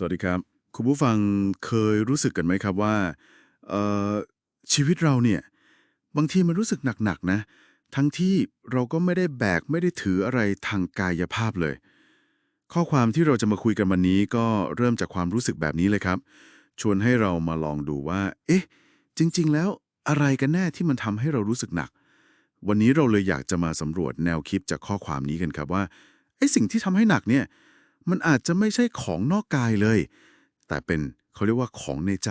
สวัสดีครับ คุณผู้ฟังเคยรู้สึกกันไหมครับว่าชีวิตเราเนี่ย บางทีมันรู้สึกหนักๆนะ ทั้งที่เราก็ไม่ได้แบกไม่ได้ถืออะไรทางกายภาพเลย ข้อความที่เราจะมาคุยกันวันนี้ก็เริ่มจากความรู้สึกแบบนี้เลยครับ ชวนให้เรามาลองดูว่า เอ๊ะ จริง ๆ แล้วอะไรกันแน่ที่มันทำให้เรารู้สึกหนัก วันนี้เราเลยอยากจะมาสำรวจแนวคิดจากข้อความนี้กันครับว่าไอ้สิ่งที่ทำให้หนักเนี่ย มันอาจจะไม่ใช่ของนอกกายเลย แต่เป็นเขาเรียกว่าของในใจ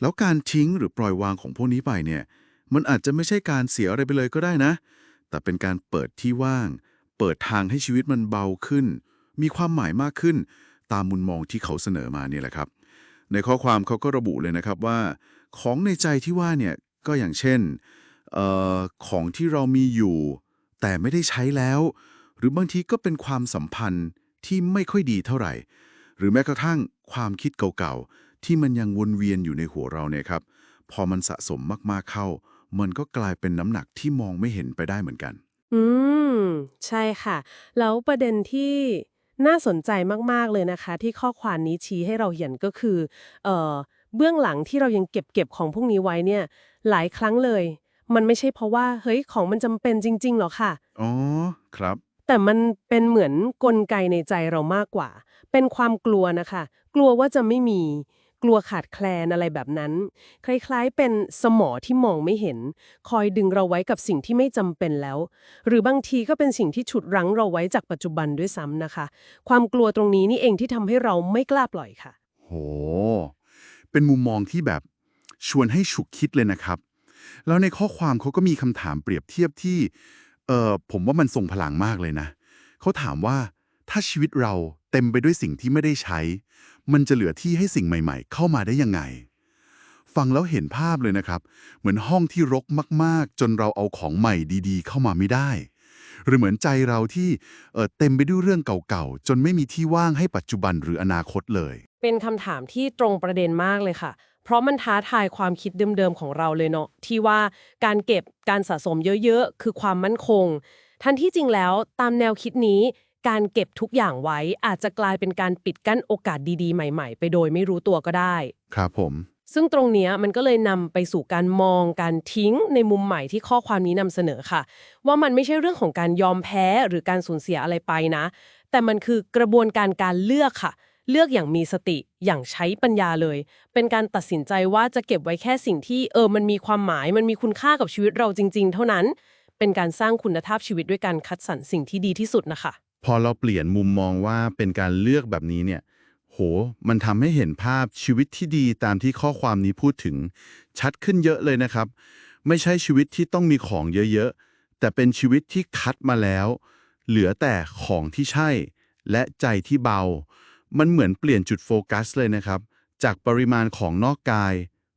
แล้วการทิ้งหรือปล่อยวางของพวกนี้ไปเนี่ย มันอาจจะไม่ใช่การเสียอะไรไปเลยก็ได้นะ แต่เป็นการเปิดที่ว่าง เปิดทางให้ชีวิตมันเบาขึ้น มีความหมายมากขึ้น ตามมุมมองที่เขาเสนอมาเนี่ยแหละครับ ในข้อความเขาก็ระบุเลยนะครับว่า ของในใจที่ว่าเนี่ยก็อย่างเช่นเอ่อของที่เรามีอยู่ แต่ไม่ได้ใช้แล้ว หรือบางทีก็เป็นความสัมพันธ์ ที่ไม่ค่อยดีเท่าไหร่ หรือแม้กระทั่งความคิดเก่าๆ ที่มันยังวนเวียนอยู่ในหัวเราเนี่ยครับ พอมันสะสมมากๆเข้า มันก็กลายเป็นน้ำหนักที่มองไม่เห็นไปได้เหมือนกัน อืม ใช่ค่ะ แล้วประเด็นที่น่าสนใจมากๆเลยนะคะ ที่ข้อความนี้ชี้ให้เราเห็นก็คือเอ่อเบื้องหลังที่เรายังเก็บเก็บของพวกนี้ไว้เนี่ย หลายครั้งเลย มันไม่ใช่เพราะว่าเฮ้ยของมันจำเป็นจริงๆหรอกค่ะ อ๋อ ครับ แต่มันเป็นเหมือนกลไกในใจเรามากกว่า เป็นความกลัวนะคะ กลัวว่าจะไม่มี กลัวขาดแคลนอะไรแบบนั้น คล้ายๆ เป็นสมอที่มองไม่เห็น คอยดึงเราไว้กับสิ่งที่ไม่จำเป็นแล้ว หรือบางทีก็เป็นสิ่งที่ฉุดรั้งเราไว้จากปัจจุบันด้วยซ้ำนะคะ ความกลัวตรงนี้นี่เองที่ทำให้เราไม่กล้าปล่อยค่ะ โห เป็นมุมมองที่แบบชวนให้ฉุกคิดเลยนะครับ แล้วในข้อความเขาก็มีคำถามเปรียบเทียบที่ เออผมว่ามันทรงพลังมากเลยนะ เขาถามว่าถ้าชีวิตเราเต็มไปด้วยสิ่งที่ไม่ได้ใช้ มันจะเหลือที่ให้สิ่งใหม่ ๆ เข้ามาได้ยังไง ฟังแล้วเห็นภาพเลยนะครับ เหมือนห้องที่รกมาก ๆ จนเราเอาของใหม่ดีๆ เข้ามาไม่ได้ หรือเหมือนใจเราที่เออเต็มไปด้วยเรื่องเก่าๆ จนไม่มีที่ว่างให้ปัจจุบันหรืออนาคตเลย เป็นคำถามที่ตรงประเด็นมากเลยค่ะ เพราะมันท้าทายความคิดเดิมๆของเราเลยเนาะที่ว่าการเก็บการสะสมเยอะๆ คือความมั่นคง ทันที่จริงแล้วตามแนวคิดนี้ การเก็บทุกอย่างไว้อาจจะกลายเป็นการปิดกั้นโอกาสดีๆ ใหม่ๆ ไปโดยไม่รู้ตัวก็ได้ ครับผม ซึ่งตรงเนี้ยมันก็เลยนำไปสู่การมองการทิ้งในมุมใหม่ที่ข้อความนี้นำเสนอค่ะ ว่ามันไม่ใช่เรื่องของการยอมแพ้หรือการสูญเสียอะไรไปนะ แต่มันคือกระบวนการการเลือกค่ะ เลือกอย่างมีสติอย่างใช้ปัญญาเลย เป็นการตัดสินใจว่าจะเก็บไว้แค่สิ่งที่เออมันมีความหมายมันมีคุณค่ากับชีวิตเราจริง ๆ เท่านั้น เป็นการสร้างคุณภาพชีวิตด้วยการคัดสรรสิ่งที่ดีที่สุดนะคะ พอเราเปลี่ยนมุมมองว่าเป็นการเลือกแบบนี้เนี่ย โห มันทำให้เห็นภาพชีวิตที่ดีตามที่ข้อความนี้พูดถึง ชัดขึ้นเยอะเลยนะครับ ไม่ใช่ชีวิตที่ต้องมีของเยอะๆ แต่เป็นชีวิตที่คัดมาแล้ว เหลือแต่ของที่ใช่ และใจที่เบา มันเหมือนเปลี่ยนจุดโฟกัสเลยนะครับ จากปริมาณของนอกกาย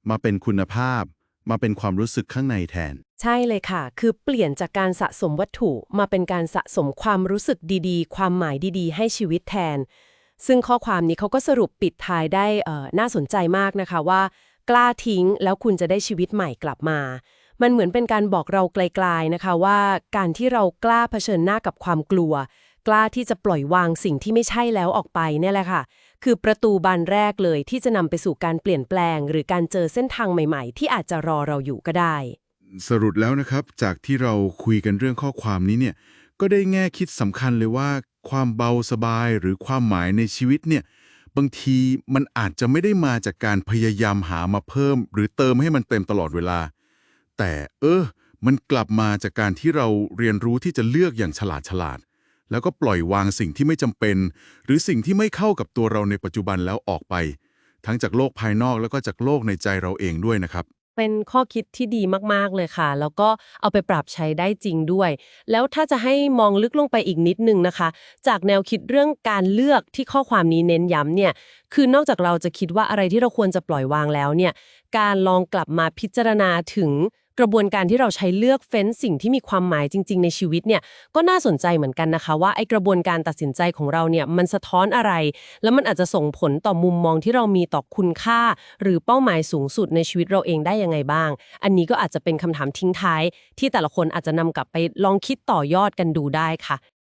มาเป็นคุณภาพ มาเป็นความรู้สึกข้างในแทน ใช่เลยค่ะ คือเปลี่ยนจากการสะสมวัตถุมาเป็นการสะสมความรู้สึกดีๆ ความหมายดีๆ ให้ชีวิตแทน ซึ่งข้อความนี้เขาก็สรุปปิดท้ายได้เอ่อน่าสนใจมากนะคะว่า กล้าทิ้งแล้วคุณจะได้ชีวิตใหม่กลับมามันเหมือนเป็นการบอกเราไกลๆนะคะว่าการที่เรากล้าเผชิญหน้ากับความกลัว กล้าที่จะปล่อยวางสิ่งที่ไม่ใช่แล้วออกไปเนี่ยแหละค่ะ คือประตูบานแรกเลยที่จะนำไปสู่การเปลี่ยนแปลง หรือการเจอเส้นทางใหม่ๆ ที่อาจจะรอเราอยู่ก็ได้ สรุปแล้วนะครับ จากที่เราคุยกันเรื่องข้อความนี้เนี่ยก็ได้แง่คิดสำคัญเลยว่า ความเบาสบายหรือความหมายในชีวิตเนี่ยบางทีมันอาจจะไม่ได้มาจากการพยายามหามาเพิ่ม หรือเติมให้มันเต็มตลอดเวลา แต่เออ มันกลับมาจากการที่เราเรียนรู้ที่จะเลือกอย่างฉลาดฉลาด แล้วก็ปล่อยวางสิ่งที่ไม่จำเป็น หรือสิ่งที่ไม่เข้ากับตัวเราในปัจจุบันแล้วออกไป ทั้งจากโลกภายนอกแล้วก็จากโลกในใจเราเองด้วยนะครับเป็นข้อคิดที่ดีมาก ๆ เลยค่ะ แล้วก็เอาไปปรับใช้ได้จริงด้วย แล้วถ้าจะให้มองลึกลงไปอีกนิดนึงนะคะ จากแนวคิดเรื่องการเลือกที่ข้อความนี้เน้นย้ำเนี่ย คือนอกจากเราจะคิดว่าอะไรที่เราควรจะปล่อยวางแล้วเนี่ย การลองกลับมาพิจารณาถึง กระบวนการที่เราใช้เลือกเฟ้นสิ่งที่มีความหมายจริง ๆ ในชีวิตเนี่ยก็น่าสนใจเหมือนกันนะคะ ว่าไอ้กระบวนการตัดสินใจของเราเนี่ยมันสะท้อนอะไร แล้วมันอาจจะส่งผลต่อมุมมองที่เรามีต่อคุณค่า หรือเป้าหมายสูงสุดในชีวิตเราเองได้ยังไงบ้าง อันนี้ก็อาจจะเป็นคำถามทิ้งท้าย ที่แต่ละคนอาจจะนำกลับไปลองคิดต่อยอดกันดูได้ค่ะ